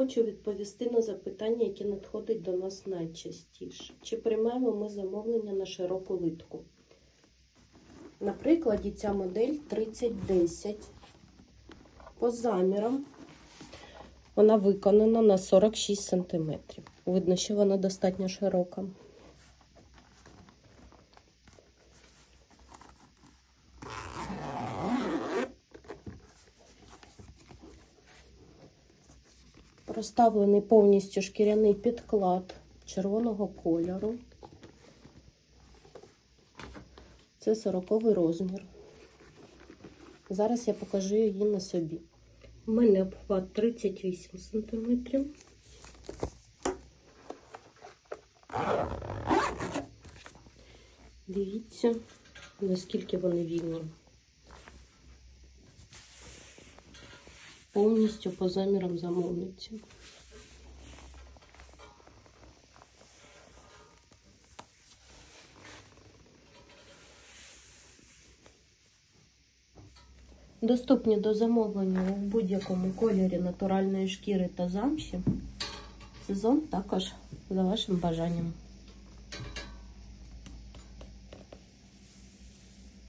хочу відповісти на запитання, яке надходить до нас найчастіше. Чи приймаємо ми замовлення на широку литку? На прикладі ця модель 3010. По замірам вона виконана на 46 см. Видно, що вона достатньо широка. Розставлений повністю шкіряний підклад червоного кольору. Це 40 розмір. Зараз я покажу її на собі. У мене обхват 38 см. Дивіться, наскільки вони вільні. Повністю по замірам замовниці. Доступні до замовлення у будь-якому кольорі натуральної шкіри та замші. Сезон також за вашим бажанням.